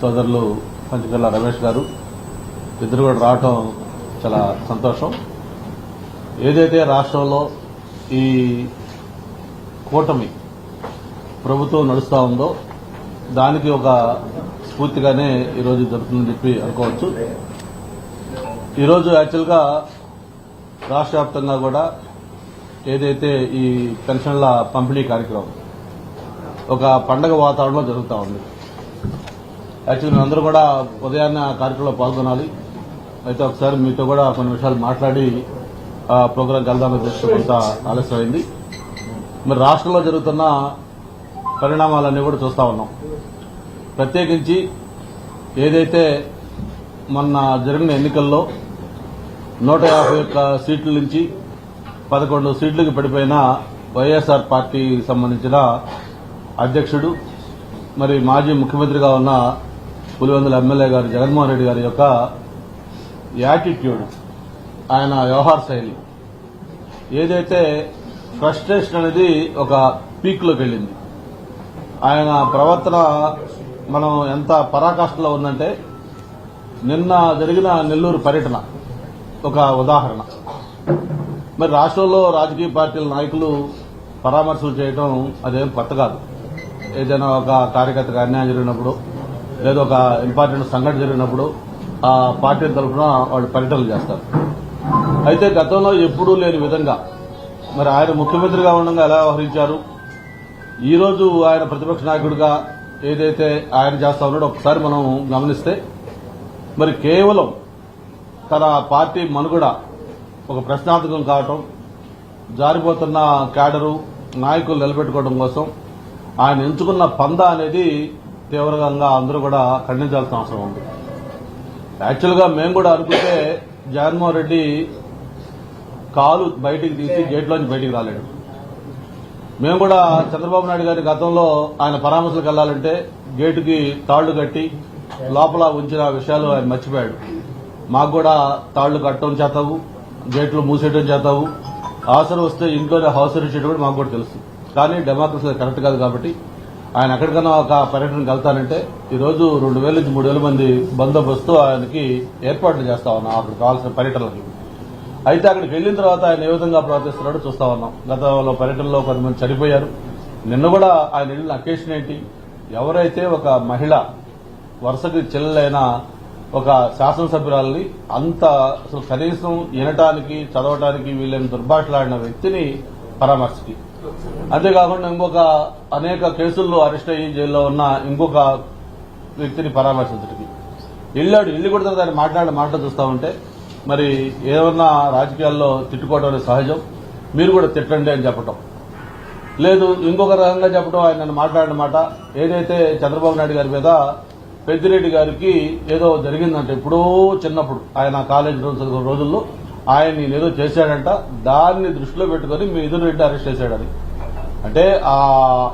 సోదరులు పంచకల్ల రమేష్ గారు ఇద్దరు కూడా రావటం చాలా సంతోషం. ఏదైతే రాష్ట్రంలో ఈ కూటమి ప్రభుత్వం నడుస్తూ ఉందో దానికి ఒక స్ఫూర్తిగానే ఈరోజు జరుగుతుందని చెప్పి అనుకోవచ్చు. ఈరోజు యాక్చువల్గా రాష్ట్ర వ్యాప్తంగా కూడా ఏదైతే ఈ పెన్షన్ల పంపిణీ కార్యక్రమం ఒక పండగ వాతావరణంలో జరుగుతూ ఉంది. యాక్చువల్లీ అందరూ కూడా ఉదయాన్నే కార్యక్రమంలో పాల్గొనాలి. అయితే ఒకసారి మీతో కూడా కొన్ని విషయాలు మాట్లాడి ఆ ప్రోగ్రాంకి వెళ్దామని దృష్టి కొంత ఆలస్యమైంది మరి రాష్ట్రంలో జరుగుతున్న పరిణామాలన్నీ కూడా చూస్తా ఉన్నాం. ప్రత్యేకించి ఏదైతే మొన్న జరిగిన ఎన్నికల్లో నూట యాభై ఒక్క సీట్ల నుంచి పదకొండు సీట్లకు పడిపోయిన వైఎస్ఆర్ పార్టీకి సంబంధించిన అధ్యక్షుడు మరి మాజీ ముఖ్యమంత్రిగా ఉన్న పులివెందుల ఎమ్మెల్యే గారు జగన్మోహన్ రెడ్డి గారి యొక్క యాటిట్యూడ్ ఆయన వ్యవహార శైలి. ఏదైతే ఫ్రస్ట్రేషన్ అనేది ఒక పీక్లోకి వెళ్ళింది. ఆయన ప్రవర్తన మనం ఎంత పరాకాష్ఠలో ఉందంటే నిన్న జరిగిన నెల్లూరు పర్యటన ఒక ఉదాహరణ. మరి రాష్ట్రంలో రాజకీయ పార్టీల నాయకులు పరామర్శలు చేయడం అదేం కొత్త కాదు. ఏదైనా ఒక కార్యకర్తకు అన్యాయం జరిగినప్పుడు లేదా ఒక ఇంపార్టెంట్ సంఘటన జరిగినప్పుడు ఆ పార్టీ తరఫున వాళ్ళు పర్యటనలు చేస్తారు. అయితే గతంలో ఎప్పుడూ లేని విధంగా మరి ఆయన ముఖ్యమంత్రిగా ఉండగా ఎలా వ్యవహరించారు? ఈరోజు ఆయన ప్రతిపక్ష నాయకుడిగా ఏదైతే ఆయన చేస్తా ఉన్నాడో ఒకసారి మనం గమనిస్తే మరి కేవలం తన పార్టీ మనుగడ ఒక ప్రశ్నార్థకం కావటం జారిపోతున్న క్యాడరు నాయకులు నిలబెట్టుకోవడం కోసం ఆయన ఎంచుకున్న పంద అనేది తీవ్రంగా అందరూ కూడా ఖండించాల్సిన అవసరం ఉంది. యాక్చువల్గా మేము కూడా అనుకుంటే జగన్మోహన్ రెడ్డి కాలు బయటికి తీసి గేట్లోంచి బయటికి రాలేడు. మేము కూడా చంద్రబాబు నాయుడు గారి గతంలో ఆయన పరామర్శలకు వెళ్ళాలంటే గేటుకి తాళ్ళు కట్టి లోపల ఉంచిన విషయాలు ఆయన మర్చిపోయాడు. మాకు కూడా తాళ్ళు కట్టడం చేతావు గేట్లు మూసేయడం చేతావు. అవసరం వస్తే ఇంట్లోనే హౌస్ ఇచ్చేటప్పుడు మాకు కూడా తెలుసు. కానీ డెమోక్రసీ కరెక్ట్ కాదు కాబట్టి ఆయన ఎక్కడికైనా ఒక పర్యటనకు వెళ్తానంటే ఈరోజు రెండు వేల నుంచి మూడు వేల మంది బందోబస్తు ఆయనకి ఏర్పాట్లు చేస్తా ఉన్నాం. అక్కడ కావాల్సిన పర్యటనలకి. అయితే అక్కడికి వెళ్ళిన తర్వాత ఆయన ఏ విధంగా ప్రవర్తిస్తున్నాడో చూస్తా ఉన్నాం. గతంలో పర్యటనలో కొంతమంది చనిపోయారు. నిన్న కూడా ఆయన వెళ్ళిన అకేషన్ ఏంటి? ఎవరైతే ఒక మహిళ వరుసకి చెల్లెలైన ఒక శాసనసభ్యురాలని అంత అసలు కనీసం వినటానికి చదవటానికి వీళ్ళని దుర్భాషలాడిన వ్యక్తిని పరామర్శకి అంతేకాకుండా ఇంకొక అనేక కేసుల్లో అరెస్ట్ అయ్యి జైల్లో ఉన్న ఇంకొక వ్యక్తిని పరామర్శించడానికి. వెళ్ళాడు ఇల్లు కూడా తర్వాత మాట్లాడి మాటలు చూస్తూ ఉంటే మరి ఏమన్నా రాజకీయాల్లో తిట్టుకోవడం అనేది సహజం. మీరు కూడా తిట్టండి అని చెప్పటం. లేదు ఇంకొక రకంగా చెప్పడం ఆయన నన్ను మాట్లాడినమాట ఏదైతే చంద్రబాబు నాయుడు గారి మీద పెద్దిరెడ్డి గారికి ఏదో జరిగిందంటే ఎప్పుడో చిన్నప్పుడు ఆయన కాలేజీ రోజు రోజుల్లో ఆయన ఏదో చేశాడంట దాన్ని దృష్టిలో పెట్టుకుని మీ ఎదురు రెడ్డి అరెస్ట్ చేశాడని. అంటే ఆ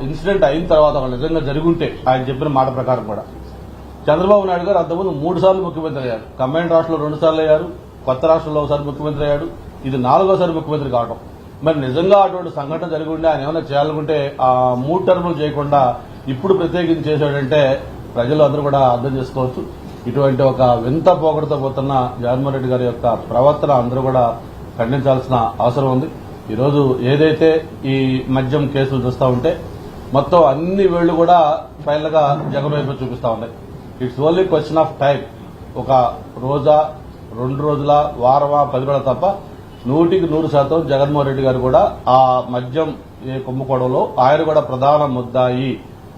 ఇన్సిడెంట్ అయిన తర్వాత వాళ్ళు నిజంగా జరుగుంటే ఆయన చెప్పిన మాట ప్రకారం కూడా. చంద్రబాబు నాయుడు గారు అంతకుముందు మూడు సార్లు ముఖ్యమంత్రి అయ్యారు. కమాండ్ రాష్ట్రంలో రెండు సార్లు అయ్యారు కొత్త రాష్ట్రంలో ఒకసారి ముఖ్యమంత్రి అయ్యాడు ఇది నాలుగోసారి ముఖ్యమంత్రి కావడం మరి నిజంగా అటువంటి సంఘటన జరిగి ఉంటే ఆయన ఏమైనా చేయాలనుకుంటే ఆ మూడు టర్ములు చేయకుండా ఇప్పుడు ప్రత్యేకించి చేశాడంటే ప్రజలు అందరూ కూడా అర్థం చేసుకోవచ్చు. ఇటువంటి ఒక వింత పోకడతో పోతున్న జగన్మోహన్ రెడ్డి గారి యొక్క ప్రవర్తన అందరూ కూడా ఖండించాల్సిన అవసరం ఉంది. ఈరోజు ఏదైతే ఈ మద్యం కేసులు చూస్తా ఉంటే మొత్తం అన్ని వేళ్ళు కూడా ఫైనల్గా జగన్ వైపు చూపిస్తా ఉన్నాయి it's only question of time ఒక రోజా రెండు రోజుల వారమా పది రోజుల తప్ప నూటికి నూరు శాతం జగన్మోహన్ రెడ్డి గారు కూడా ఆ మద్యం ఏ కుంభకోణంలో ఆయన కూడా ప్రధాన ముద్దాయి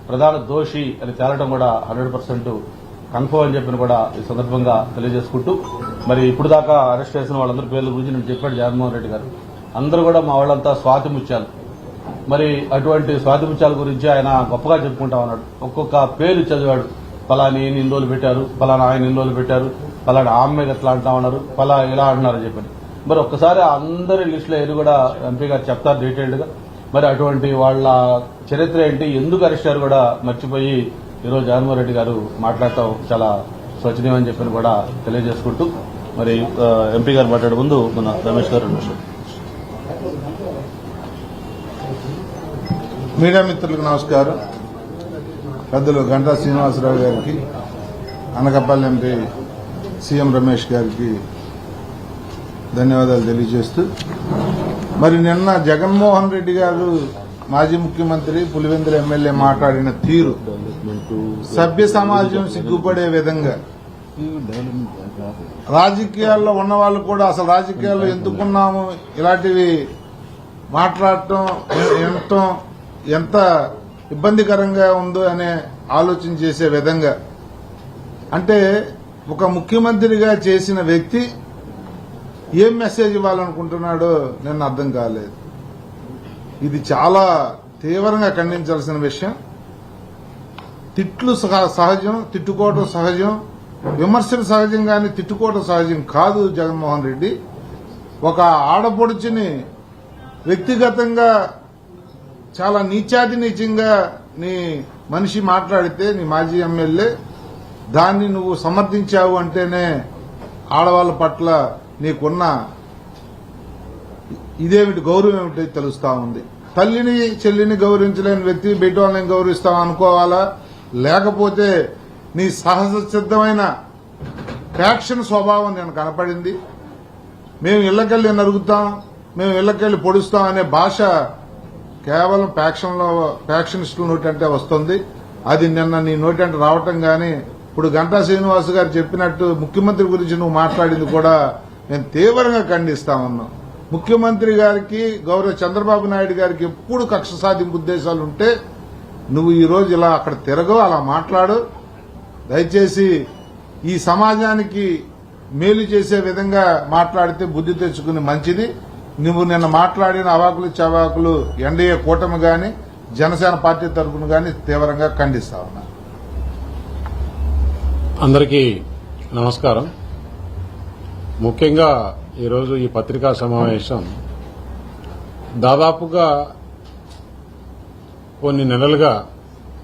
ప్రధాన దోషి అని తేలడం కూడా హండ్రెడ్ పర్సెంట్ కన్ఫర్మ్ అని చెప్పిన కూడా ఈ సందర్భంగా తెలియజేసుకుంటూ మరి ఇప్పుడు దాకా అరెస్ట్ చేసిన వాళ్ళందరి పేర్ల గురించి నేను చెప్పాడు జగన్మోహన్ రెడ్డి గారు. అందరూ కూడా మా వాళ్ళంతా స్వాతి ముత్యాలు. మరి అటువంటి స్వాతి ముత్యాల గురించి ఆయన గొప్పగా చెప్పుకుంటా ఉన్నాడు. ఒక్కొక్క పేరు చదివాడు. ఫలాని ఎన్ని రోజులు పెట్టారు ఫలానా ఆయన ఎన్ని రోజులు పెట్టారు ఫలానా ఆమె మీద ఎట్లా అంటా ఉన్నారు ఫలా ఇలా అంటున్నారని చెప్పని మరి ఒక్కసారి అందరి లిస్టులో ఏది కూడా ఎంపీ గారు చెప్తారు డీటెయిల్డ్గా మరి అటువంటి వాళ్ళ చరిత్ర ఏంటి ఎందుకు అరెస్ట్ కూడా మర్చిపోయి ఈరోజు జగన్మోహన్ రెడ్డి గారు మాట్లాడటం చాలా శోచనీయం అని చెప్పని కూడా తెలియజేసుకుంటూ మరి ఎంపీ గారు మాట్లాడే ముందు మన రమేష్ గారు మీడియా మిత్రులకు నమస్కారం. పెద్దలు గంటా శ్రీనివాసరావు గారికి అనకపల్లి ఎంపీ సీఎం రమేష్ గారికి ధన్యవాదాలు తెలియజేస్తూ మరి నిన్న జగన్మోహన్ రెడ్డి గారు మాజీ ముఖ్యమంత్రి పులివెందుల ఎమ్మెల్యే మాట్లాడిన తీరు. సభ్య సమాజం సిగ్గుపడే విధంగా. రాజకీయాల్లో ఉన్న వాళ్ళు కూడా అసలు రాజకీయాల్లో ఎందుకున్నాము? ఇలాంటివి మాట్లాడటం వినటం ఎంత ఇబ్బందికరంగా ఉందో అనే ఆలోచన చేసే విధంగా. అంటే ఒక ముఖ్యమంత్రిగా చేసిన వ్యక్తి ఏం మెసేజ్ ఇవ్వాలనుకుంటున్నాడో నేను అర్థం కాలేదు. ఇది చాలా తీవ్రంగా ఖండించాల్సిన విషయం. తిట్లు సహ- సహజం తిట్టుకోవడం సహజం విమర్శలు సహజం కానీ తిట్టుకోవడం సహజం కాదు జగన్మోహన్ రెడ్డి. ఒక ఆడపడుచుని వ్యక్తిగతంగా చాలా నీచాతి నీచంగా నీ మనిషి మాట్లాడితే నీ మాజీ ఎమ్మెల్యే దాన్ని నువ్వు సమర్థించావు అంటేనే ఆడవాళ్ళ పట్ల నీకున్న ఇదేమిటి గౌరవం ఏమిటి తెలుస్తా ఉంది. తల్లిని చెల్లిని గౌరవించలేని వ్యక్తి బయట వాళ్ళని గౌరవిస్తాం అనుకోవాలా? లేకపోతే నీ సహజ సిద్ధమైన ఫ్యాక్షన్ స్వభావం నేను కనపడింది. మేము ఇళ్ళకెళ్ళి నరుగుతాం మేము ఇళ్ళకెళ్ళి పొడుస్తాం అనే భాష కేవలం ఫ్యాక్షన్లో ఫ్యాక్షనిస్టుల నోటంటే వస్తుంది. అది నిన్న నీ నోటంటే రావటం కానీ ఇప్పుడు గంటా శ్రీనివాస్ గారు చెప్పినట్టు ముఖ్యమంత్రి గురించి నువ్వు మాట్లాడింది కూడా నేను తీవ్రంగా ఖండిస్తా ఉన్నాం ముఖ్యమంత్రి గారికి గౌరవ చంద్రబాబు నాయుడు గారికి ఎప్పుడు కక్ష సాధింపు ఉద్దేశాలు ఉంటే నువ్వు ఈరోజు ఇలా అక్కడ తిరగవు అలా మాట్లాడు. దయచేసి ఈ సమాజానికి మేలు చేసే విధంగా మాట్లాడితే బుద్ధి తెచ్చుకుని మంచిది. నువ్వు నిన్న మాట్లాడిన అవాకులు చవాకులు ఎన్డీఏ కూటమి గాని జనసేన పార్టీ తరఫున గాని తీవ్రంగా ఖండిస్తా ఉన్నా. అందరికీ నమస్కారం. ముఖ్యంగా ఈరోజు ఈ పత్రికా సమావేశం దాదాపుగా కొన్ని నెలలుగా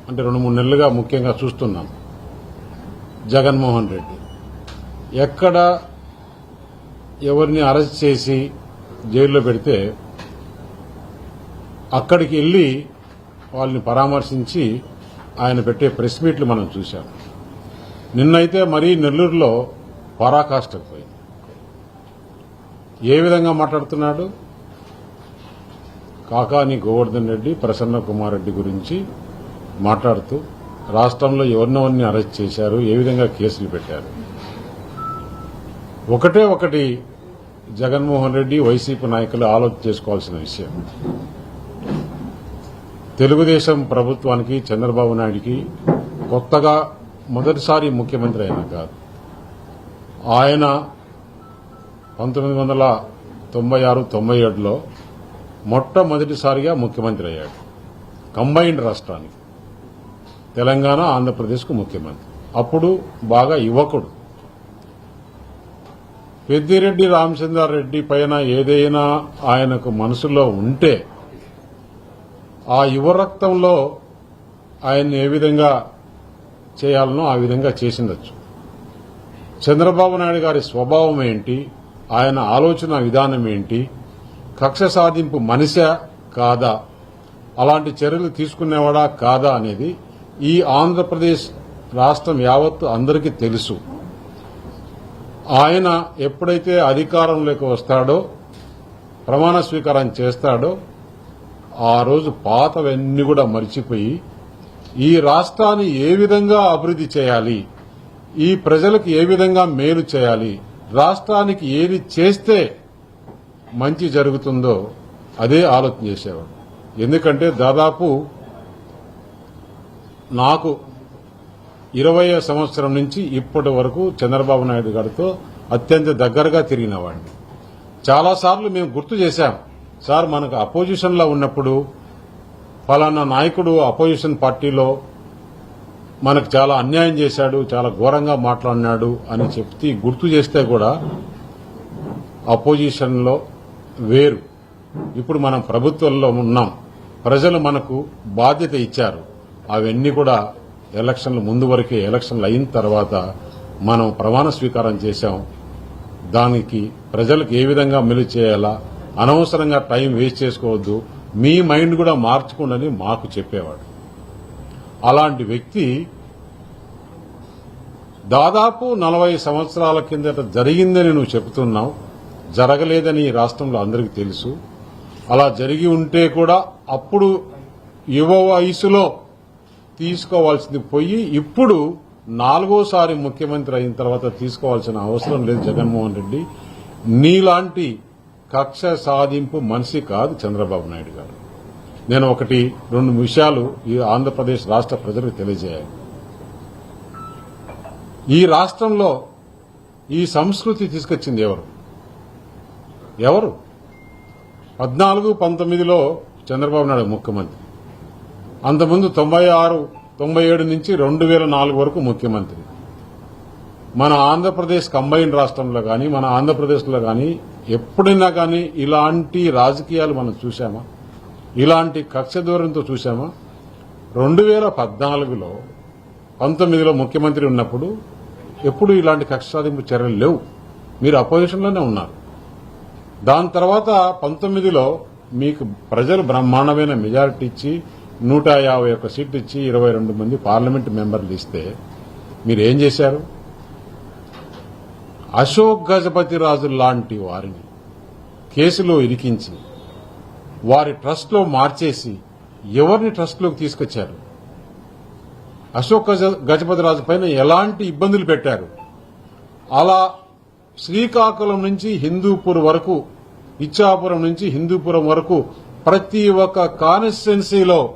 అంటే రెండు మూడు నెలలుగా ముఖ్యంగా చూస్తున్నాం. జగన్మోహన్ రెడ్డి. ఎక్కడ ఎవరిని అరెస్ట్ చేసి జైల్లో పెడితే అక్కడికి వెళ్ళి వాళ్ళని పరామర్శించి ఆయన పెట్టే ప్రెస్ మీట్లు మనం చూశాం. నిన్నైతే మరీ నెల్లూరులో పరాకాష్ఠకు పోయింది. ఏ విధంగా మాట్లాడుతున్నాడు? కాకాని గోవర్ధన్ రెడ్డి ప్రసన్న కుమార్ రెడ్డి గురించి మాట్లాడుతూ రాష్ట్రంలో ఎవరినవన్నీ అరెస్ట్ చేశారు ఏ విధంగా కేసులు పెట్టారు? ఒకటే ఒకటి జగన్మోహన్ రెడ్డి వైసీపీ నాయకులు ఆలోచన చేసుకోవాల్సిన విషయం. తెలుగుదేశం ప్రభుత్వానికి చంద్రబాబు నాయుడికి కొత్తగా మొదటిసారి ముఖ్యమంత్రి అయినా కాదు ఆయన పంతొమ్మిది వందల తొంభై ఆరు తొంభై ఏడులో మొట్టమొదటిసారిగా ముఖ్యమంత్రి అయ్యాడు. కంబైన్డ్ రాష్ట్రానికి. తెలంగాణ ఆంధ్రప్రదేశ్కు ముఖ్యమంత్రి. అప్పుడు బాగా యువకుడు. పెద్దిరెడ్డి రామచంద్రారెడ్డి పైన ఏదైనా ఆయనకు మనసులో ఉంటే ఆ యువ రక్తంలో ఆయన్ని ఏ విధంగా చేయాలనో ఆ విధంగా చేసిండొచ్చు. చంద్రబాబు నాయుడు గారి స్వభావం ఏంటి? ఆయన ఆలోచన విధానం ఏంటి? కక్ష సాధింపు మనిషా కాదా? అలాంటి చర్యలు తీసుకునేవాడా కాదా అనేది ఈ ఆంధ్రప్రదేశ్ రాష్ట్రం యావత్తు అందరికీ తెలుసు. ఆయన ఎప్పుడైతే అధికారంలోకి వస్తాడో ప్రమాణ స్వీకారం చేస్తాడో ఆ రోజు పాతవన్నీ కూడా మర్చిపోయి ఈ రాష్ట్రాన్ని ఏ విధంగా అభివృద్ధి చేయాలి? ఈ ప్రజలకు ఏ విధంగా మేలు చేయాలి? రాష్ట్రానికి ఏది చేస్తే మంచి జరుగుతుందో అదే ఆలోచన చేసేవాడు. ఎందుకంటే దాదాపు నాకు ఇరవై సంవత్సరం నుంచి ఇప్పటి వరకు చంద్రబాబు నాయుడు గారితో అత్యంత దగ్గరగా తిరిగిన వాడిని. చాలాసార్లు మేము గుర్తు చేశాం సార్ మనకు అపోజిషన్లో ఉన్నప్పుడు ఫలానా నాయకుడు అపోజిషన్ పార్టీలో మనకు చాలా అన్యాయం చేశాడు చాలా ఘోరంగా మాట్లాడినాడు అని చెప్తే గుర్తు చేస్తే కూడా అపోజిషన్లో వేరు. ఇప్పుడు మనం ప్రభుత్వంలో ఉన్నాం. ప్రజలు మనకు బాధ్యత ఇచ్చారు. అవన్నీ కూడా ఎలక్షన్ల ముందు వరకే ఎలక్షన్లు అయిన తర్వాత మనం ప్రమాణ స్వీకారం చేశాం. దానికి ప్రజలకు ఏ విధంగా మెలు చేయాలా? అనవసరంగా టైం వేస్ట్ చేసుకోవద్దు. మీ మైండ్ కూడా మార్చుకోండి మాకు చెప్పేవాడు. అలాంటి వ్యక్తి దాదాపు నలభై సంవత్సరాల కిందట జరిగిందని నువ్వు చెబుతున్నావు జరగలేదని ఈ రాష్ట్రంలో అందరికీ తెలుసు. అలా జరిగి ఉంటే కూడా అప్పుడు యువ వయసులో తీసుకోవాల్సింది పోయి ఇప్పుడు నాలుగోసారి ముఖ్యమంత్రి అయిన తర్వాత తీసుకోవాల్సిన అవసరం లేదు జగన్మోహన్ రెడ్డి. నీలాంటి కక్ష సాధింపు మనిషి కాదు చంద్రబాబు నాయుడు గారు. నేను ఒకటి రెండు విషయాలు ఈ ఆంధ్రప్రదేశ్ రాష్ట్ర ప్రజలకు తెలియజేయాలి. ఈ రాష్ట్రంలో ఈ సంస్కృతి తీసుకొచ్చింది ఎవరు? ఎవరు? పద్నాలుగు పంతొమ్మిదిలో చంద్రబాబు నాయుడు ముఖ్యమంత్రి. అంతకుముందు తొంభై ఆరు తొంభై ఏడు నుంచి రెండు వేల నాలుగు వరకు ముఖ్యమంత్రి. మన ఆంధ్రప్రదేశ్ కంబైన్ రాష్ట్రంలో కానీ మన ఆంధ్రప్రదేశ్లో కానీ ఎప్పుడైనా కానీ ఇలాంటి రాజకీయాలు మనం చూసామా ఇలాంటి కక్ష దూరంతో చూసామా రెండు వేల పద్నాలుగులో పంతొమ్మిదిలో ముఖ్యమంత్రి ఉన్నప్పుడు ఎప్పుడు ఇలాంటి కక్ష సాధింపు చర్యలు లేవు. మీరు అపోజిషన్లోనే ఉన్నారు. దాని తర్వాత పంతొమ్మిదిలో మీకు ప్రజలు బ్రహ్మాండమైన మెజారిటీ ఇచ్చి నూట యాభై ఒక్క సీట్లు ఇచ్చి ఇరవై రెండు మంది పార్లమెంట్ మెంబర్లు ఇస్తే మీరు ఏం చేశారు? అశోక్ గజపతి రాజు లాంటి వారిని కేసులో ఇరికించి వారి ట్రస్ట్లో మార్చేసి ఎవరిని ట్రస్ట్లోకి తీసుకొచ్చారు? అశోక్ గజపతిరాజు గజపతి రాజు పైన ఎలాంటి ఇబ్బందులు పెట్టారు? అలా శ్రీకాకుళం నుంచి హిందూపూర్ వరకు ఇచ్చాపురం నుంచి హిందూపురం వరకు ప్రతి ఒక్క కాన్స్టిట్యున్సీలో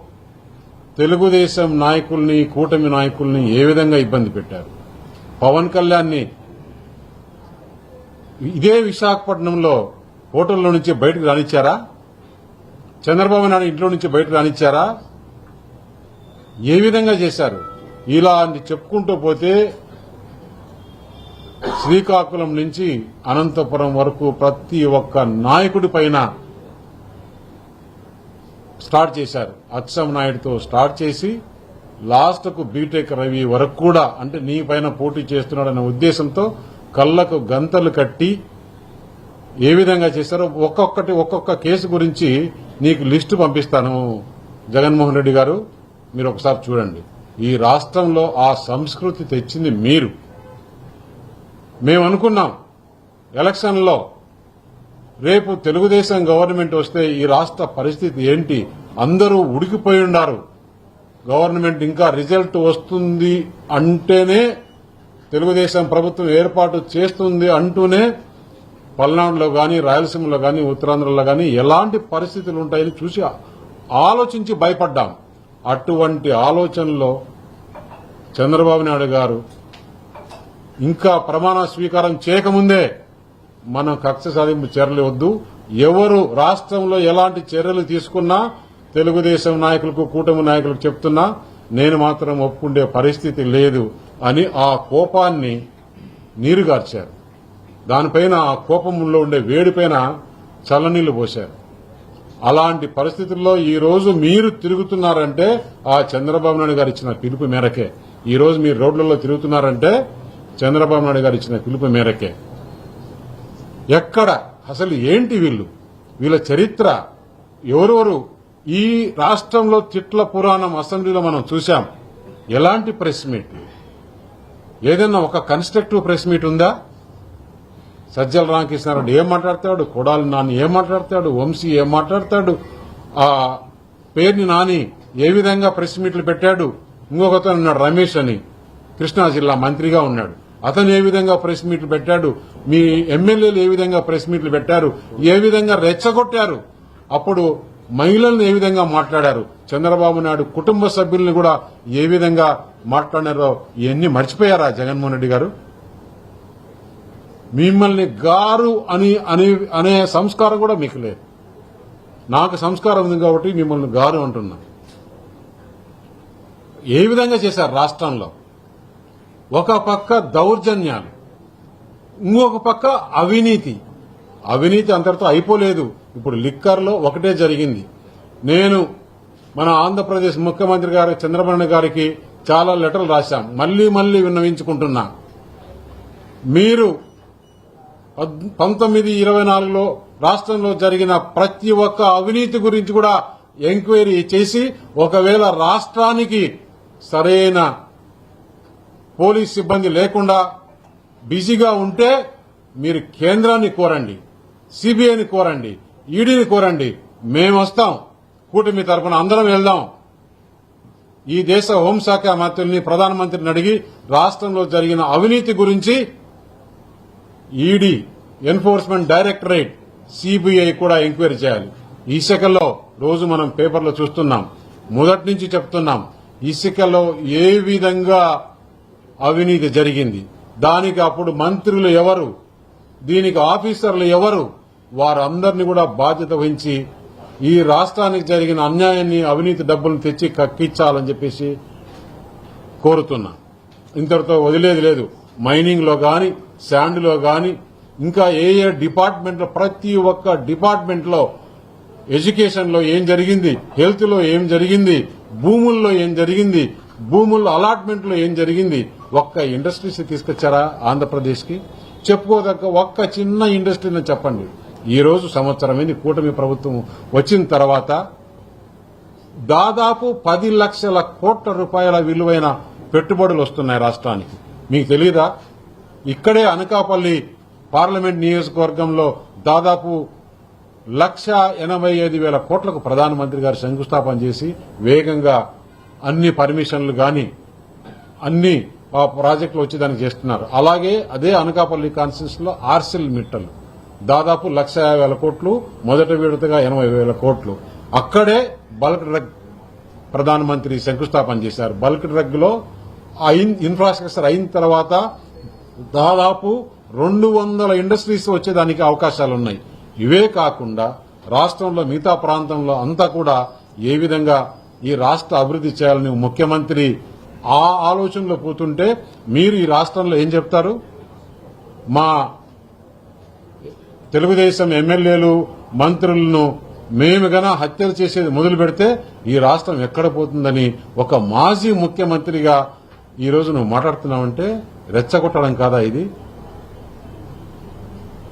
తెలుగుదేశం నాయకుల్ని కూటమి నాయకుల్ని ఏ విధంగా ఇబ్బంది పెట్టారు? పవన్ కళ్యాణ్ని ఇదే విశాఖపట్నంలో హోటల్లో నుంచి బయటకు రానిచ్చారా? చంద్రబాబు నాయుడు ఇంట్లో నుంచి బయటకు రానిచ్చారా? ఏ విధంగా చేశారు? ఇలా అని చెప్పుకుంటూ పోతే శ్రీకాకుళం నుంచి అనంతపురం వరకు ప్రతి ఒక్క నాయకుడి పైన స్టార్ట్ చేశారు. అచ్చం నాయుడుతో స్టార్ట్ చేసి లాస్ట్కు బీటెక్ రవి వరకు కూడా అంటే నీ పైన పోటీ చేస్తున్నాడనే ఉద్దేశంతో కళ్ళకు గంతలు కట్టి ఏ విధంగా చేశారో ఒక్కొక్కటి ఒక్కొక్క కేసు గురించి నీకు లిస్టు పంపిస్తాను. జగన్మోహన్ రెడ్డి గారు మీరు ఒకసారి చూడండి. ఈ రాష్ట్రంలో ఆ సంస్కృతి తెచ్చింది మీరు. మేము అనుకున్నాం ఎలక్షన్లో రేపు తెలుగుదేశం గవర్నమెంట్ వస్తే ఈ రాష్ట్ర పరిస్థితి ఏంటి? అందరూ ఉడికిపోయి ఉన్నారు గవర్నమెంట్ ఇంకా రిజల్ట్ వస్తుంది అంటేనే తెలుగుదేశం ప్రభుత్వం ఏర్పాటు చేస్తుంది అంటూనే పల్నాడులో కానీ రాయలసీమలో కానీ ఉత్తరాంధ్రలో కానీ ఎలాంటి పరిస్థితులు ఉంటాయని చూసి ఆలోచించి భయపడ్డాం. అటువంటి ఆలోచనలో చంద్రబాబు నాయుడు గారు ఇంకా ప్రమాణ స్వీకారం చేయకముందే మనం కక్ష సాధింపు చర్యలు వద్దు. ఎవరు రాష్ట్రంలో ఎలాంటి చర్యలు తీసుకున్నా తెలుగుదేశం నాయకులకు కూటమి నాయకులకు చెప్తున్నా నేను మాత్రం ఒప్పుకుండే పరిస్థితి లేదు అని ఆ కోపాన్ని నీరుగార్చారు. దానిపైన కోపంలో ఉండే వేడిపైన చల్లనీళ్ళు పోశారు. అలాంటి పరిస్థితుల్లో ఈ రోజు మీరు తిరుగుతున్నారంటే ఆ చంద్రబాబు నాయుడు గారు ఇచ్చిన పిలుపు మేరకే. ఈ రోజు మీరు రోడ్లలో తిరుగుతున్నారంటే చంద్రబాబు నాయుడు గారు ఇచ్చిన పిలుపు మేరకే. ఎక్కడ అసలు ఏంటి వీళ్ళు? వీళ్ళ చరిత్ర ఎవరెవరు? ఈ రాష్ట్రంలో తిట్ల పురాణం అసెంబ్లీలో మనం చూశాం. ఎలాంటి ప్రెస్ మీట్? ఏదైనా ఒక కన్స్ట్రక్టివ్ ప్రెస్ మీట్ ఉందా? సజ్జల రామకృష్ణారెడ్డి ఏం మాట్లాడతాడు? కొడాలి నాని ఏం మాట్లాడతాడు? వంశీ ఏం మాట్లాడతాడు? ఆ పేరుని నాని ఏ విధంగా ప్రెస్ మీట్లు పెట్టాడు? ఇంకొకతను ఉన్నాడు రమేష్ అని. కృష్ణా జిల్లా మంత్రిగా ఉన్నాడు. అతను ఏ విధంగా ప్రెస్ మీట్లు పెట్టాడు? మీ ఎమ్మెల్యేలు ఏ విధంగా ప్రెస్ మీట్లు పెట్టారు? ఏ విధంగా రెచ్చగొట్టారు? అప్పుడు మహిళలను ఏ విధంగా మాట్లాడారు? చంద్రబాబు నాయుడు కుటుంబ సభ్యుల్ని కూడా ఏ విధంగా మాట్లాడారో ఇవన్నీ మర్చిపోయారా జగన్మోహన్ రెడ్డి గారు? మిమ్మల్ని గారు అని అనే అనే సంస్కారం కూడా మీకు లేదు. నాకు సంస్కారం ఉంది కాబట్టి మిమ్మల్ని గారు అంటున్నా. ఏ విధంగా చేశారు రాష్ట్రంలో? ఒక పక్క దౌర్జన్యాలు ఇంకొక పక్క అవినీతి. అవినీతి అంతటితో అయిపోలేదు. ఇప్పుడు లిక్కర్లో ఒకటే జరిగింది. నేను మన ఆంధ్రప్రదేశ్ ముఖ్యమంత్రి గారు చంద్రబాబు గారికి చాలా లెటర్లు రాశాం మళ్ళీ మళ్ళీ విన్నవించుకుంటున్నా. మీరు పంతొమ్మిది ఇరవై నాలుగులో రాష్ట్రంలో జరిగిన ప్రతి ఒక్క అవినీతి గురించి కూడా ఎంక్వైరీ చేసి ఒకవేళ రాష్ట్రానికి సరైన పోలీస్ సిబ్బంది లేకుండా బిజీగా ఉంటే మీరు కేంద్రాన్ని కోరండి సిబిఐని కోరండి ఈడీని కోరండి మేము వస్తాం. కూటమి తరఫున అందరం వెళ్దాం. ఈ దేశ హోంశాఖ మంత్రుల్ని ప్రధానమంత్రిని అడిగి రాష్ట్రంలో జరిగిన అవినీతి గురించి ఈడీ ఎన్ఫోర్స్మెంట్ డైరెక్టరేట్ సిబిఐ కూడా ఎంక్వైరీ చేయాలి. ఇసుకలో రోజు మనం పేపర్లో చూస్తున్నాం. మొదటి నుంచి చెప్తున్నాం ఇసుకలో ఏ విధంగా అవినీతి జరిగింది? దానికి అప్పుడు మంత్రులు ఎవరు? దీనికి ఆఫీసర్లు ఎవరు? వారందరినీ కూడా బాధ్యత వహించి ఈ రాష్ట్రానికి జరిగిన అన్యాయాన్ని అవినీతి డబ్బులను తెచ్చి కక్కించాలని చెప్పేసి కోరుతున్నా. ఇంతటితో వదిలేది లేదు. మైనింగ్లో కానీ శాండ్లో కానీ ఇంకా ఏ ఏ డిపార్ట్మెంట్లో ప్రతి ఒక్క డిపార్ట్మెంట్లో ఎడ్యుకేషన్లో ఏం జరిగింది హెల్త్లో ఏం జరిగింది భూముల్లో ఏం జరిగింది భూముల్లో అలాట్మెంట్లో ఏం జరిగింది ఒక్క ఇండస్ట్రీస్ తీసుకొచ్చారా ఆంధ్రప్రదేశ్కి? చెప్పుకోదగ్గ ఒక్క చిన్న ఇండస్ట్రీని చెప్పండి. ఈరోజు సంవత్సరమైంది కూటమి ప్రభుత్వం వచ్చిన తర్వాత దాదాపు పది లక్షల కోట్ల రూపాయల విలువైన పెట్టుబడులు వస్తున్నాయి రాష్ట్రానికి. మీకు తెలియదా ఇక్కడే అనకాపల్లి పార్లమెంట్ నియోజకవర్గంలో దాదాపు లక్ష ఎనభై ఐదు వేల కోట్లకు ప్రధానమంత్రి గారు శంకుస్థాపన చేసి వేగంగా అన్ని పర్మిషన్లు గాని అన్ని ప్రాజెక్టులు వచ్చి దానికి చేస్తున్నారు. అలాగే అదే అనకాపల్లి కాన్స్టిట్యూన్స్లో ఆర్సిల్ మిట్టలు. దాదాపు లక్ష వేల కోట్లు మొదటి విడతగా ఎనభై వేల కోట్లు. అక్కడే బల్క్ డ్రగ్ ప్రధానమంత్రి శంకుస్థాపన చేశారు. బల్క్ డ్రగ్లో అయిన్- ఇన్ఫ్రాస్ట్రక్చర్ అయిన తర్వాత దాదాపు రెండు వందల ఇండస్ట్రీస్ వచ్చేదానికి అవకాశాలు ఉన్నాయి ఇవే కాకుండా రాష్ట్రంలో మిగతా ప్రాంతంలో అంతా కూడా ఏ విధంగా ఈ రాష్ట్ర అభివృద్ధి చేయాలని ముఖ్యమంత్రి ఆ ఆలోచనలో పోతుంటే మీరు ఈ రాష్ట్రంలో ఏం చెప్తారు? మా తెలుగుదేశం ఎమ్మెల్యేలు మంత్రులను మేము గన హత్యలు చేసేది మొదలు పెడితే ఈ రాష్ట్రం ఎక్కడ పోతుందని ఒక మాజీ ముఖ్యమంత్రిగా ఈ నువ్వు మాట్లాడుతున్నావంటే రెచ్చగొట్టడం కాదా ఇది?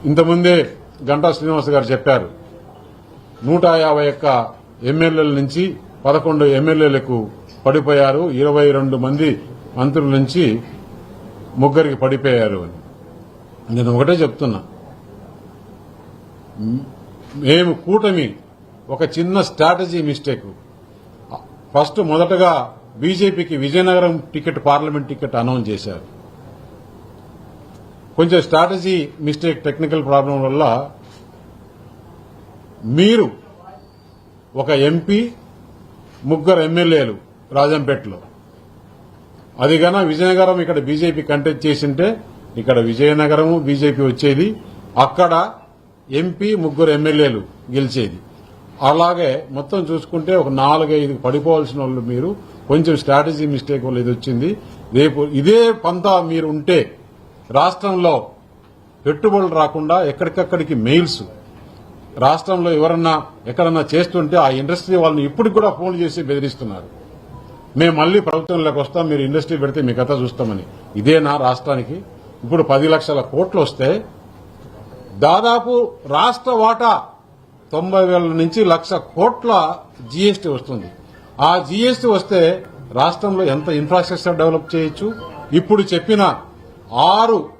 ఇంతకుముందే గంటా శ్రీనివాస్ గారు చెప్పారు నూట యాభై ఒక్క ఎమ్మెల్యేల నుంచి పదకొండు ఎమ్మెల్యేలకు పడిపోయారు ఇరవై రెండు మంది మంత్రుల నుంచి ముగ్గురికి పడిపోయారు అని. నేను ఒకటే చెప్తున్నా. మేము కూటమి ఒక చిన్న స్ట్రాటజీ మిస్టేక్. ఫస్ట్ మొదటగా బీజేపీకి Vizianagaram ticket parliament ticket announce చేశారు. కొంచెం స్ట్రాటజీ మిస్టేక్ టెక్నికల్ ప్రాబ్లం వల్ల మీరు ఒక ఎంపీ ముగ్గురు ఎమ్మెల్యేలు రాజంపేటలో. అదిగాన విజయనగరం ఇక్కడ బీజేపీ కంటెస్ట్ చేసింటే ఇక్కడ విజయనగరము బీజేపీ వచ్చేది. అక్కడ ఎంపీ ముగ్గురు ఎమ్మెల్యేలు గెలిచేది. అలాగే మొత్తం చూసుకుంటే ఒక నాలుగైదు పడిపోవాల్సిన వాళ్ళు మీరు కొంచెం స్ట్రాటజీ మిస్టేక్ వల్ల ఇది వచ్చింది. రేపు ఇదే పంతా మీరు ఉంటే రాష్ట్రంలో పెట్టుబడులు రాకుండా ఎక్కడికక్కడికి మెయిల్స్ రాష్ట్రంలో ఎవరన్నా ఎక్కడన్నా చేస్తుంటే ఆ ఇండస్ట్రీ వాళ్ళని ఇప్పటికి కూడా ఫోన్ చేసి బెదిరిస్తున్నారు. మేము మళ్ళీ ప్రభుత్వంలోకి వస్తాం మీరు ఇండస్ట్రీ పెడితే మీ కథ చూస్తామని. ఇదేనా రాష్ట్రానికి? ఇప్పుడు పది లక్షల కోట్లు వస్తే దాదాపు రాష్ట్ర వాటా తొంభై వేల నుంచి లక్ష కోట్ల జీఎస్టీ వస్తుంది. ఆ జీఎస్టీ వస్తే రాష్ట్రంలో ఎంత ఇన్ఫ్రాస్ట్రక్చర్ డెవలప్ చేయొచ్చు? ఇప్పుడు చెప్పిన ఆరు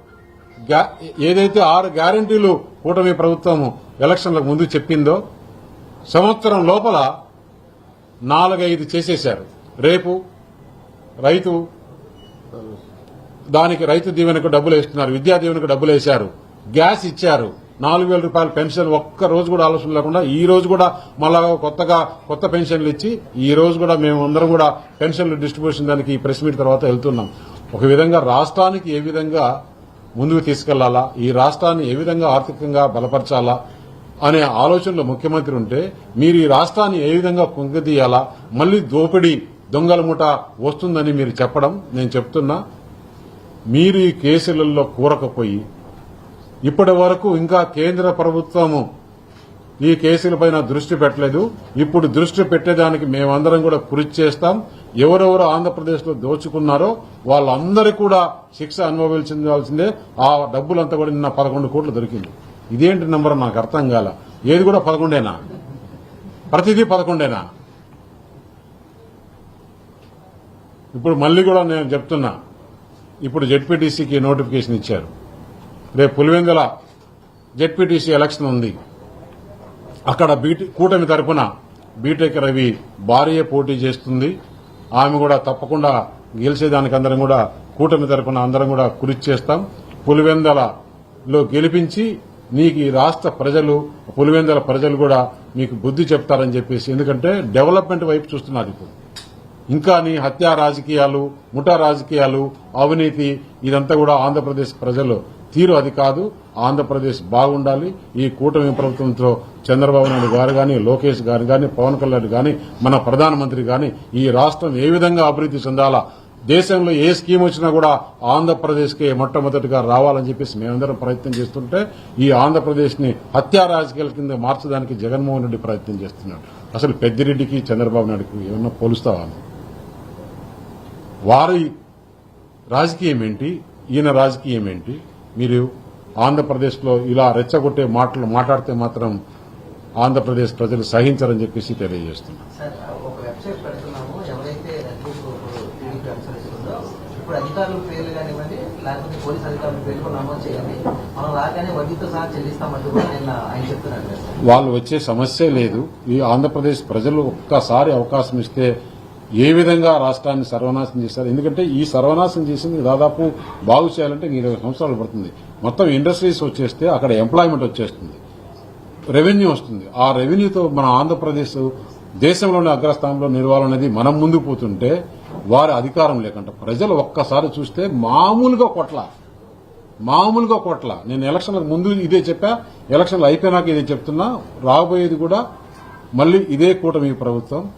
గ్యా- ఏదైతే ఆరు గ్యారంటీలు కూటమి ప్రభుత్వం ఎలక్షన్లకు ముందు చెప్పిందో సంవత్సరం లోపల నాలుగైదు చేసేశారు. రేపు రైతు దానికి రైతు దీవెనకు డబ్బులు వేస్తున్నారు విద్యా దీవెనకు డబ్బులు వేశారు గ్యాస్ ఇచ్చారు. నాలుగు వేల రూపాయల పెన్షన్ ఒక్క రోజు కూడా ఆలోచన లేకుండా ఈ రోజు కూడా మళ్ళా కొత్తగా కొత్త పెన్షన్లు ఇచ్చి ఈ రోజు కూడా మేము అందరం కూడా పెన్షన్లు డిస్ట్రిబ్యూషన్ దానికి ఈ ప్రెస్ మీట్ తర్వాత వెళ్తున్నాం. ఒక విధంగా రాష్ట్రానికి ఏ విధంగా ముందుకు తీసుకెళ్ళాలా ఈ రాష్ట్రాన్ని ఏ విధంగా ఆర్థికంగా బలపరచాలా అనే ఆలోచనలో ముఖ్యమంత్రి ఉంటే మీరు ఈ రాష్ట్రాన్ని ఏ విధంగా కుంగదీయాలా మళ్ళీ దోపిడీ దొంగల ముఠ వస్తుందని మీరు చెప్పడం నేను చెప్తున్నా. మీరు ఈ కేసులలో కూరకపోయి ఇప్పటి వరకు ఇంకా కేంద్ర ప్రభుత్వము ఈ కేసులపైన దృష్టి పెట్టలేదు. ఇప్పుడు దృష్టి పెట్టేదానికి మేమందరం కూడా కృషి చేస్తాం. ఎవరెవరు ఆంధ్రప్రదేశ్లో దోచుకున్నారో వాళ్ళందరూ కూడా శిక్ష అనుభవించాల్సిందే. ఆ డబ్బులంతా కూడా నిన్న పదకొండు కోట్లు దొరికింది. ఇదేంటి నెంబర్ నాకు అర్థం కాల. ఏది కూడా పదకొండేనా? ప్రతిదీ పదకొండేనా? ఇప్పుడు మళ్ళీ కూడా నేను చెప్తున్నా. ఇప్పుడు జెడ్పీటీసీకి నోటిఫికేషన్ ఇచ్చారు. రేపు పులివెందుల జెడ్పీటీసీ ఎలక్షన్ ఉంది. అక్కడ బీటీ కూటమి తరపున బీటెక్ రవి భార్య పోటీ చేస్తుంది. ఆమె కూడా తప్పకుండా గెలిచేదానికి అందరం కూడా కూటమి తరపున అందరం కూడా కృషి చేస్తాం. పులివెందలలో గెలిపించి నీకు ఈ రాష్ట్ర ప్రజలు పులివెందల ప్రజలు కూడా మీకు బుద్ధి చెప్తారని చెప్పేసి ఎందుకంటే డెవలప్మెంట్ వైపు చూస్తున్నారు ఇప్పుడు. ఇంకా నీ హత్యా రాజకీయాలు ముఠా రాజకీయాలు అవినీతి ఇదంతా కూడా ఆంధ్రప్రదేశ్ ప్రజలు తీరు అది కాదు. ఆంధ్రప్రదేశ్ బాగుండాలి. ఈ కూటమి ప్రభుత్వంతో చంద్రబాబు నాయుడు గారు కానీ లోకేష్ గారు కానీ పవన్ కళ్యాణ్ కానీ మన ప్రధానమంత్రి కానీ ఈ రాష్ట్రం ఏ విధంగా అభివృద్ధి చెందాలా దేశంలో ఏ స్కీమ్ వచ్చినా కూడా ఆంధ్రప్రదేశ్కే మొట్టమొదటిగా రావాలని చెప్పేసి మేమందరం ప్రయత్నం చేస్తుంటే ఈ ఆంధ్రప్రదేశ్ని హత్యా రాజకీయాల కింద మార్చడానికి జగన్మోహన్ రెడ్డి ప్రయత్నం చేస్తున్నాడు. అసలు పెద్దిరెడ్డికి చంద్రబాబు నాయుడుకి ఏమన్నా పోలుస్తావా? వారి రాజకీయం ఏంటి? ఈయన రాజకీయం ఏంటి? మీరు ఆంధ్రప్రదేశ్లో ఇలా రెచ్చగొట్టే మాటలు మాట్లాడితే మాత్రం ఆంధ్రప్రదేశ్ ప్రజలు సహించరని చెప్పేసి తెలియజేస్తున్నారు సార్ ఒక వెబ్సైట్ పెడుతున్నాము. ఎవరైతే అడ్రస్ టీడీపీ అనుసరిస్తుందో ఇప్పుడు అధికారుల పేర్లు కానివ్వండి లేకపోతే పోలీస్ అధికారుల పేర్లు కూడా నమోదు చేయండి మనం రాగానే వడ్డీతో సహా చెల్లిస్తామంటూ కూడా నిన్న ఆయన చెప్తున్నారు కదా సార్. వాళ్ళు వచ్చే సమస్య లేదు. ఈ ఆంధ్రప్రదేశ్ ప్రజలు ఒక్కసారి అవకాశం ఇస్తే ఏ విధంగా రాష్ట్రాన్ని సర్వనాశనం చేశారు? ఎందుకంటే ఈ సర్వనాశనం చేసింది దాదాపు బాగు చేయాలంటే ఇరవై సంవత్సరాలు పడుతుంది. మొత్తం ఇండస్ట్రీస్ వచ్చేస్తే అక్కడ ఎంప్లాయ్మెంట్ వచ్చేస్తుంది. రెవెన్యూ వస్తుంది. ఆ రెవెన్యూతో మన ఆంధ్రప్రదేశ్ దేశంలోని అగ్రస్థానంలో నిలవాలనేది మనం ముందుకు పోతుంటే వారి అధికారం లేకుండా ప్రజలు ఒక్కసారి చూస్తే మామూలుగా కొట్ల. మామూలుగా కొట్ల. నేను ఎలక్షన్లకు ముందు ఇదే చెప్పా. ఎలక్షన్లు అయిపోయినాక ఇదే చెప్తున్నా. రాబోయేది కూడా మళ్ళీ ఇదే కూటమి ప్రభుత్వం.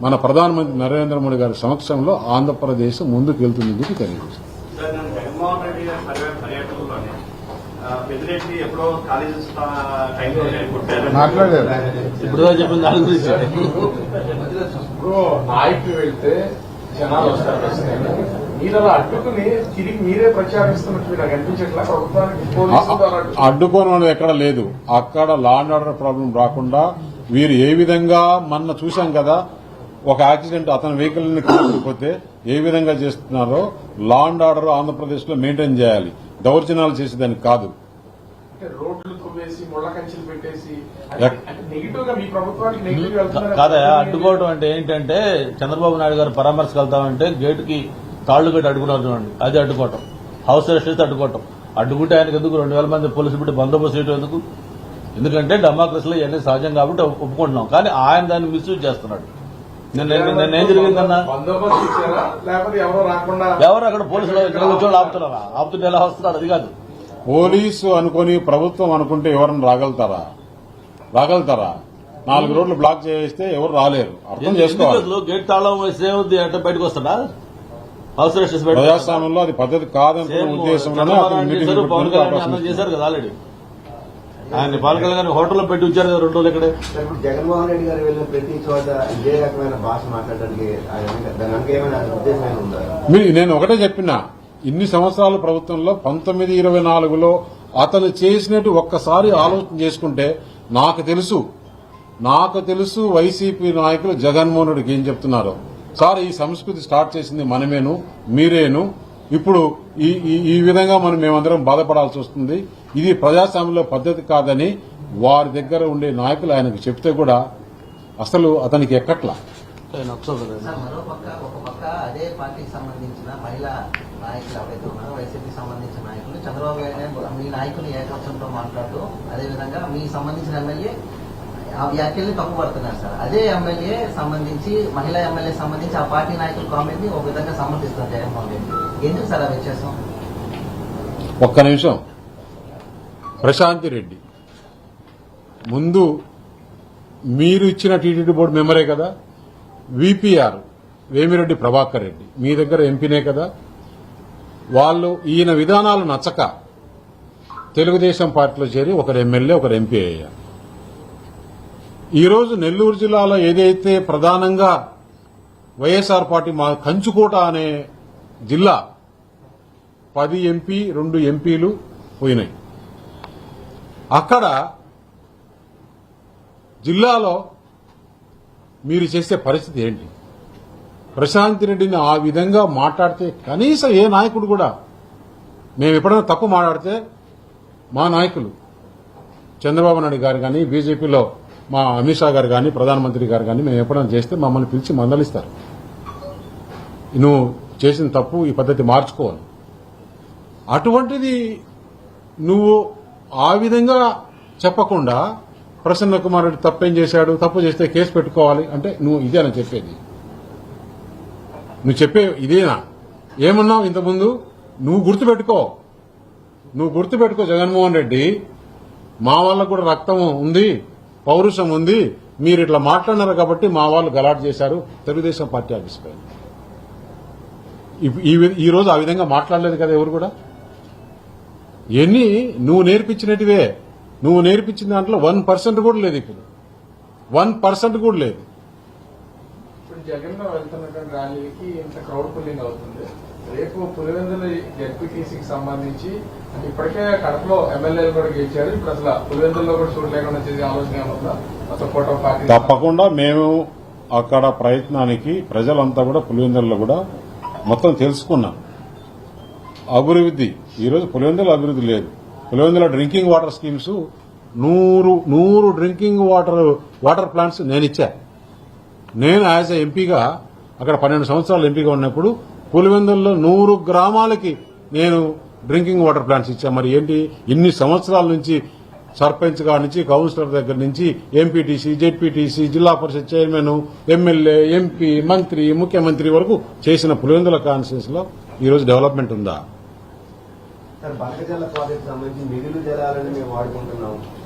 మన ప్రధానమంత్రి నరేంద్ర మోడీ గారి సమక్షంలో ఆంధ్రప్రదేశ్ ముందుకు వెళ్తుందని చెప్పి తెలియజేస్తాను సార్ నేను జగన్మోహన్ రెడ్డి గారి పర్య- పర్యటనలోనే ఆ, పెద్దిరెడ్డి ఎప్పుడో కాలేజెస్ టైంలోనే పుట్టారు మాట్లాడారు. ఇప్పుడు చెప్పింది దాని గురించి ఇప్పుడు నాయకులు వెళ్తే జనాలు వస్తారు ఖచ్చితంగా. మీరు అలా అడ్డుకుని తిరిగి మీరే ప్రచారిస్తున్నట్టు నాకు అనిపించట్లా? ప్రభుత్వానికి పోలీసులు ద్వారా అడ్డు- అడ్డుకోవడం ఎక్కడ లేదు. అక్కడ లా అండ్ ఆర్డర్ ప్రాబ్లం రాకుండా వీరు ఏ విధంగా మొన్న చూశాం కదా ఒక యాక్సిడెంట్ అతని వెహికల్ని పోతే ఏ విధంగా చేస్తున్నారో లా అండ్ ఆర్డర్ ఆంధ్రప్రదేశ్లో మెయింటైన్ చేయాలి. దౌర్జన్యాలు చేసేదానికి కాదు. కాదయా అడ్డుకోవడం అంటే ఏంటంటే చంద్రబాబు నాయుడు గారు పరామర్శకు వెళ్తామంటే గేట్కి తాళ్ళు కట్టి అడ్డుకున్నారు చూడండి. అది అడ్డుకోవటం. హౌస్ అరెస్ట్ చేస్తే అడ్డుకోవటం. అడ్డుకుంటే ఆయనకు ఎందుకు రెండు వేల మంది పోలీసులు పెట్టి బందోబస్తు చేయడం ఎందుకు? ఎందుకంటే డెమోక్రసీలో ఇవన్నీ సహజం కాబట్టి ఒప్పుకుంటున్నాం. కానీ ఆయన దాన్ని మిస్యూజ్ చేస్తున్నాడు. నేను జరిగిందన్నా బందోబస్తు ఇచ్చారా? లేకపోతే ఎవరో అక్కడ పోలీసులు ఇక్కడ కూర్చొని ఆపుతున్నారా? ఆపుతుంటే ఎలా వస్తున్నాడు అది కాదు. పోలీసు అనుకొని ప్రభుత్వం అనుకుంటే ఎవరైనా రాగలుగుతారా? రాగలుగుతారా? నాలుగు రోడ్లు బ్లాక్ చేస్తే ఎవరు రాలేరు. అర్థం చేసుకోవాలి. గేట్ తాళం వేస్తే అంటే బయటకు వస్తాడా? ప్రజాస్వామ్యంలో అది పద్ధతి కాదనుకున్న ఉద్దేశంలోనే పవన్ కళ్యాణ్ అన్నం ఇచ్చారు. చేశారు కదా ఆల్రెడీ. ఆయన పవన్ కళ్యాణ్ గారిని హోటల్లో పెట్టి ఉంచారు కదా రెండు రోజులు ఇక్కడే జగన్మోహన్ రెడ్డి గారు వెళ్ళిన ప్రతి చోట ఇదే రకమైన భాష మాట్లాడడానికి నేను ఒకటే చెప్పిన ఇన్ని సంవత్సరాల ప్రభుత్వంలో పంతొమ్మిది ఇరవై నాలుగులో అతను చేసినట్టు ఒక్కసారి ఆలోచన చేసుకుంటే నాకు తెలుసు. నాకు తెలుసు వైసీపీ నాయకులు జగన్మోహన్ రెడ్డికి ఏం చెప్తున్నారు. సార్ ఈ సంస్కృతి స్టార్ట్ చేసింది మనమేను మీరేను. ఇప్పుడు ఈ ఈ- ఈ విధంగా మనం మేమందరం బాధపడాల్సి వస్తుంది. ఇది ప్రజాస్వామ్యంలో పద్ధతి కాదని వారి దగ్గర ఉండే నాయకులు ఆయనకు చెప్తే కూడా అసలు అతనికి ఎక్కట్లా? అదే పార్టీకి సంబంధించిన మహిళా నాయకులు ఎవరైతే ఉన్నారో వైసీపీకి సంబంధించిన నాయకులు చంద్రబాబు నాయుడు మీ నాయకులు ఏకవచనంతో మాట్లాడుతూ అదేవిధంగా మీ సంబంధించిన ఎమ్మెల్యే ఆ వ్యాఖ్యల్ని తప్పుపడుతున్నారు సార్. అదే ఎమ్మెల్యే సంబంధించి మహిళా ఎమ్మెల్యే సంబంధించి ఆ పార్టీ నాయకుల కామెంట్ని ఒక విధంగా సమర్థిస్తారు జగన్మోహన్ రెడ్డి. ఎందుకు సార్ ఆ వ్యత్యాసం ఒక్క నిమిషం. ప్రశాంతి రెడ్డి ముందు మీరు ఇచ్చిన టీటీడీ బోర్డు మెంబరే కదా? విపిఆర్ వేమిరెడ్డి ప్రభాకర్ రెడ్డి మీ దగ్గర ఎంపీనే కదా? వాళ్ళు ఈయన విధానాలు నచ్చక తెలుగుదేశం పార్టీలో చేరి ఒకరు ఎమ్మెల్యే ఒకరు ఎంపీ అయ్యారు. ఈరోజు నెల్లూరు జిల్లాలో ఏదైతే ప్రధానంగా వైఎస్ఆర్ పార్టీ మా కంచుకోట అనే జిల్లా పది ఎంపీ రెండు ఎంపీలు పోయినాయి. అక్కడ జిల్లాలో మీరు చేసే పరిస్థితి ఏంటి? ప్రశాంత్ రెడ్డిని ఆ విధంగా మాట్లాడితే కనీసం ఏ నాయకుడు కూడా మేము ఎప్పుడైనా తప్పు మాట్లాడితే మా నాయకులు చంద్రబాబు నాయుడు గారు కానీ బీజేపీలో మా అమిత్ షా గారు కానీ ప్రధానమంత్రి గారు కానీ మేము ఎప్పుడైనా చేస్తే మమ్మల్ని పిలిచి మందలిస్తారు. నువ్వు చేసిన తప్పు ఈ పద్ధతి మార్చుకోవాలి. అటువంటిది నువ్వు ఆ విధంగా చెప్పకుండా ప్రసన్న కుమార్ రెడ్డి తప్పేం చేశాడు తప్పు చేస్తే కేసు పెట్టుకోవాలి అంటే నువ్వు ఇదేనా చెప్పేది. నువ్వు చెప్పే ఇదేనా? ఏమన్నావు ఇంతకుముందు? నువ్వు గుర్తుపెట్టుకో. నువ్వు గుర్తుపెట్టుకో జగన్మోహన్ రెడ్డి. మా వాళ్ళకు కూడా రక్తం ఉంది పౌరుషం ఉంది. మీరు ఇట్లా మాట్లాడినారు కాబట్టి మా వాళ్ళు గలాట్ చేశారు. తెలుగుదేశం పార్టీ ఆఫీస్ పైన ఈ వి- ఈ రోజు ఆ విధంగా మాట్లాడలేదు కదా ఎవరు కూడా? ఎన్ని? నువ్వు నేర్పించినటివే. నువ్వు నేర్పించిన దాంట్లో వన్ పర్సెంట్ కూడా లేదు ఇప్పుడు. వన్ పర్సెంట్ కూడా లేదు. వెళ్తున్నటువంటి ర్యాలీకి ఇంత క్రౌడ్ పుల్లింగ్ అవుతుంది. రేపు పులివెందుల జడ్పీటీసీకి సంబంధించి ఇప్పటికే కడపలో ఎమ్మెల్యేలు కూడా గెలిచారు. ఇప్పుడు అసలు పులివెందుల్లో కూడా లేకుండా చేసే ఆలోచన తప్పకుండా మేము అక్కడ ప్రయత్నానికి ప్రజలంతా కూడా పులివెందులలో కూడా మొత్తం తెలుసుకున్నాం. అభివృద్ధి. ఈరోజు పులివెందుల అభివృద్ధి లేదు. పులివెందుల డ్రింకింగ్ వాటర్ స్కీమ్స్ నూరు నూరు డ్రింకింగ్ వాటర్ వాటర్ ప్లాంట్స్ నేను ఇచ్చా. నేను యాజ్ ఎంపీగా అక్కడ పన్నెండు సంవత్సరాలు ఎంపీగా ఉన్నప్పుడు పులివెందుల్లో నూరు గ్రామాలకి నేను డ్రింకింగ్ వాటర్ ప్లాంట్స్ ఇచ్చా. మరి ఏంటి? ఇన్ని సంవత్సరాల నుంచి సర్పంచ్ గారి నుంచి కౌన్సిలర్ దగ్గర నుంచి ఎంపీటీసీ జెడ్పీటీసీ జిల్లా పరిషత్ చైర్మన్ ఎమ్మెల్యే ఎంపీ మంత్రి ముఖ్యమంత్రి వరకు చేసిన పులివెందుల కాన్స్టిట్యూన్స్లో ఈ రోజు డెవలప్మెంట్ ఉందా?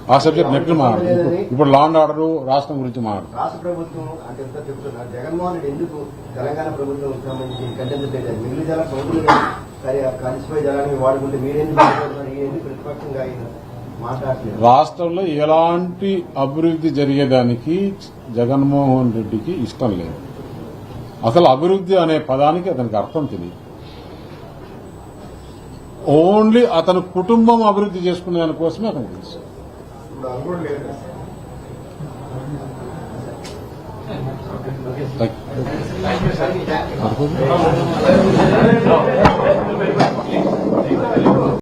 ఆ సబ్జెక్ట్ నెట్లు మాట్లాడు ఇప్పుడు లా అండ్ ఆర్డర్ రాష్ట్రం గురించి మాట్లాడు రాష్ట్ర ప్రభుత్వం అంటే ఎంత చెప్తున్నారు? జగన్మోహన్ రెడ్డి ఎందుకు తెలంగాణ ప్రభుత్వం సంబంధించి కంటెంట్ పెట్టారు? మిగులు జల పౌరులు కలిసిపోయే జలాన్ని వాడుకుంటే మీరెందుకు మాట్లాడుతున్నారు ఈ ఎందుకు ప్రతిపక్షంగా ఆయన మాట్లాడలేదు రాష్ట్రంలో ఎలాంటి అభివృద్ధి జరిగేదానికి జగన్మోహన్ రెడ్డికి ఇష్టం లేదు. అసలు అభివృద్ధి అనే పదానికి అతనికి అర్థం తెలియదు. ఓన్లీ అతని కుటుంబం అభివృద్ధి చేసుకునే దానికోసమే అతనికి తెలుసు.